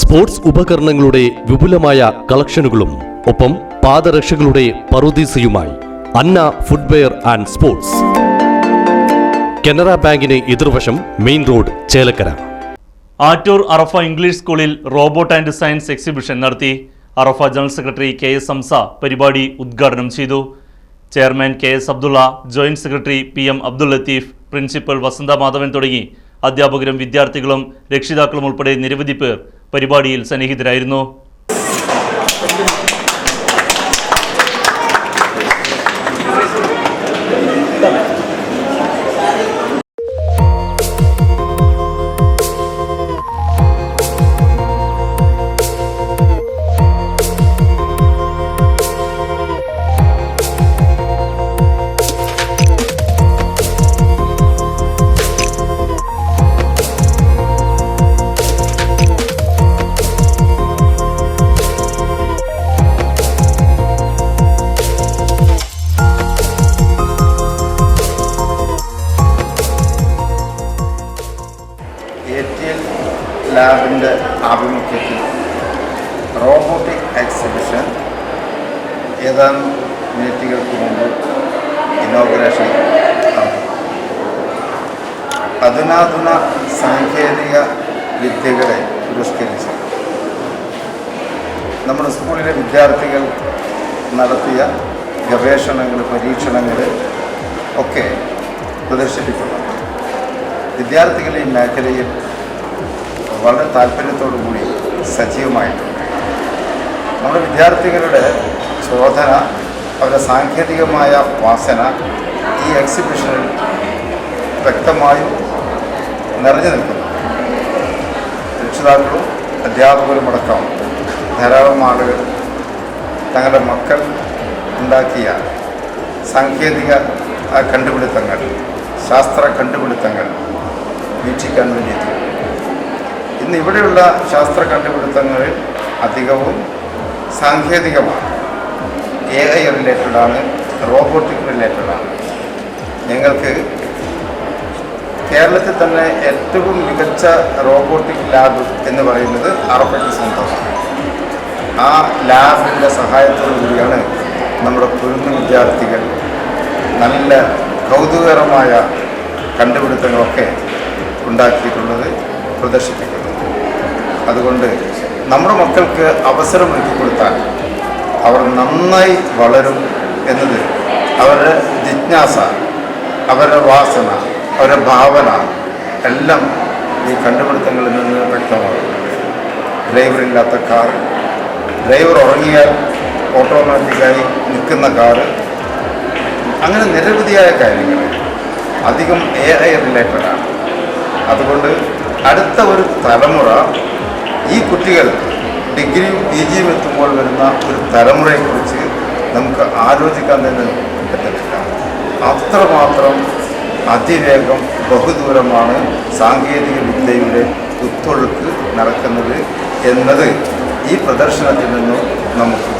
Sports ഉപകരണങ്ങളുടെ വിപുലമായ കളക്ഷനുകളും ഒപ്പം പാദരക്ഷകളുടെ പറുദീസയുമായി Anna footwear and sports. Canara ബാങ്കിന് എതിർവശം main road Chelakkara. Attoor Arafa English സ്കൂളിൽ റോബോട്ട് ആൻഡ് സയൻസ് എക്സിബിഷൻ നടത്തി Arafa general secretary K S Hamsa പരിപാടി ഉദ്ഘാടനം ചെയ്തു. Chairman K S Abdulla joint secretary P M Abdul Latheef principal Vasantha Madhavan തുടങ്ങി അധ്യാപകരും വിദ്യാർത്ഥികളും രക്ഷിതാക്കളും ഉൾപ്പെടെ നിരവധി പേർ പരിപാടിയിൽ സന്നിഹിതരായിരുന്നു. എ ലാബിന്റെ ആഭിമുഖ്യത്തിൽ റോബോട്ടിക് എക്സിബിഷൻ ഏതാനും മിനിറ്റുകൾക്ക് മുമ്പ് ഇനോഗ്രേഷൻ അധുനാധുന സാങ്കേതിക വിദ്യകളെ പുരസ്കരിച്ച് നമ്മുടെ സ്കൂളിലെ വിദ്യാർത്ഥികൾ നടത്തിയ ഗവേഷണങ്ങൾ പരീക്ഷണങ്ങൾ ഒക്കെ പ്രദർശിപ്പിക്കുന്നു. വിദ്യാർത്ഥികൾ ഈ മേഖലയിൽ വളരെ താല്പര്യത്തോടു കൂടി സജീവമായിട്ടുണ്ട് നമ്മുടെ വിദ്യാർത്ഥികളുടെ ചോദന അവരുടെ സാങ്കേതികമായ വാസന ഈ എക്സിബിഷനിൽ വ്യക്തമായും നിറഞ്ഞു നിൽക്കുന്നു. രക്ഷിതാക്കളും അധ്യാപകരുമടക്കം ധാരാളം ആളുകൾ തങ്ങളുടെ മക്കൾ ഉണ്ടാക്കിയ സാങ്കേതിക കണ്ടുപിടുത്തങ്ങൾ ശാസ്ത്ര കണ്ടുപിടുത്തങ്ങൾ വീക്ഷിക്കാൻ വേണ്ടി ഇന്ന് ഇവിടെയുള്ള ശാസ്ത്ര കണ്ടുപിടുത്തങ്ങളിൽ അധികവും സാങ്കേതികമാണ്. എ ഐ റിലേറ്റഡാണ് റോബോട്ടിക് റിലേറ്റഡാണ് ഞങ്ങൾക്ക് കേരളത്തിൽ തന്നെ ഏറ്റവും മികച്ച റോബോട്ടിക് ലാബ് എന്ന് പറയുന്നത് അറപ്പറ്റി സ്വന്തമാണ് ആ ലാബിന്റെ സഹായത്തോടു കൂടിയാണ് നമ്മുടെ കുരുന്ന് വിദ്യാർത്ഥികൾ നല്ല കൗതുകകരമായ കണ്ടുപിടുത്തങ്ങളൊക്കെ ഉണ്ടാക്കിയിട്ടുള്ളത് പ്രദർശിപ്പിക്കുന്നത്. അതുകൊണ്ട് നമ്മുടെ മക്കൾക്ക് അവസരം ഒരുക്കി കൊടുത്താൽ അവർ നന്നായി വളരും എന്നത് അവരുടെ ജിജ്ഞാസ അവരുടെ വാസന അവരുടെ ഭാവന എല്ലാം ഈ കണ്ടുപിടുത്തങ്ങളിൽ നിന്ന് വ്യക്തമാകും. ഡ്രൈവറില്ലാത്ത കാർ ഡ്രൈവർ ഉറങ്ങിയാൽ ഓട്ടോമാറ്റിക്കായി നിൽക്കുന്ന കാറ് അങ്ങനെ നിരവധിയായ കാര്യങ്ങൾ അധികം എ ഐ റിലേറ്റഡാണ് അതുകൊണ്ട് അടുത്ത ഒരു തലമുറ ഈ കുട്ടികൾ ഡിഗ്രിയും പി ജിയും എത്തുമ്പോൾ വരുന്ന ഒരു തലമുറയെക്കുറിച്ച് നമുക്ക് ആലോചിക്കാൻ തന്നെ പറ്റത്തില്ല. അത്രമാത്രം അതിവേഗം ബഹുദൂരമാണ് സാങ്കേതിക വിദ്യയുടെ കുത്തൊഴുക്ക് നടക്കുന്നത് എന്നത് ഈ പ്രദർശനത്തിൽ നിന്നും നമുക്ക്